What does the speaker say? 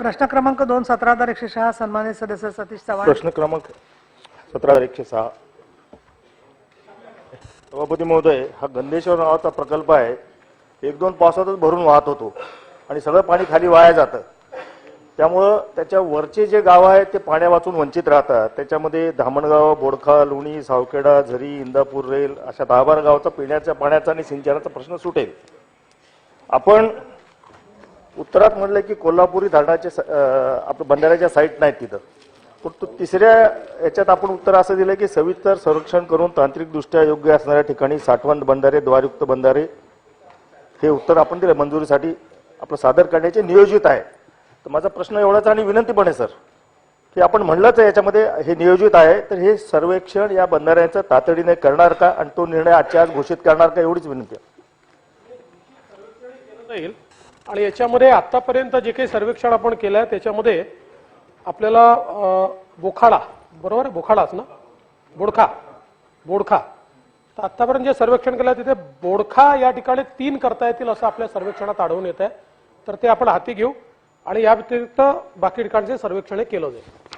प्रश्न क्रमांक दोन सतरा हजार एकशे सहा सन्मानित सदस्य सतीश चव्हाण. प्रश्न क्रमांक सतरा हजार एकशे सहा. सभापती महोदय हा गंधेश्वर नावाचा प्रकल्प आहे. एक दोन पावसातच भरून वाहत होतो आणि सगळं पाणी खाली वाया जातं. त्यामुळं त्याच्या वरचे जे गाव आहेत ते पाण्या वाचून वंचित राहतात. त्याच्यामध्ये धामणगाव बोडखा लोणी सावखेडा झरी इंदापूर रेल अशा दहा बारा गावचा पिण्याच्या पाण्याचा आणि सिंचनाचा प्रश्न सुटेल. आपण उत्तरात म्हणलं की कोल्हापुरी धरणाचे स- आपलं बंधाऱ्याच्या साईट नाहीत तिथं. पण तो तिसऱ्या याच्यात आपण उत्तर असं दिलं की सविस्तर संरक्षण करून तांत्रिकदृष्ट्या योग्य असणाऱ्या ठिकाणी साठवण बंधारे द्वारयुक्त बंधारे हे उत्तर आपण दिलं मंजुरीसाठी. आपलं सादर करण्याचे नियोजित आहे. तर माझा प्रश्न एवढाच आणि विनंती पण आहे सर की आपण म्हणलंच आहे याच्यामध्ये हे नियोजित आहे तर हे सर्वेक्षण या बंधाऱ्याचं तातडीने करणार का? आणि तो निर्णय आजच्या आज घोषित करणार का? एवढीच विनंती आहे. आणि याच्यामध्ये आतापर्यंत जे काही सर्वेक्षण आपण केलं आहे त्याच्यामध्ये आपल्याला बोखाडा बरोबर आहे? बोखाडाच ना? बोडखा. बोडखा. तर आतापर्यंत जे सर्वेक्षण केलं आहे तिथे बोडखा या ठिकाणी तीन करता येतील असं आपल्या सर्वेक्षणात आढळून येत आहे. तर ते आपण हाती घेऊ आणि या व्यतिरिक्त बाकी ठिकाणचे सर्वेक्षण हे केलं जाईल.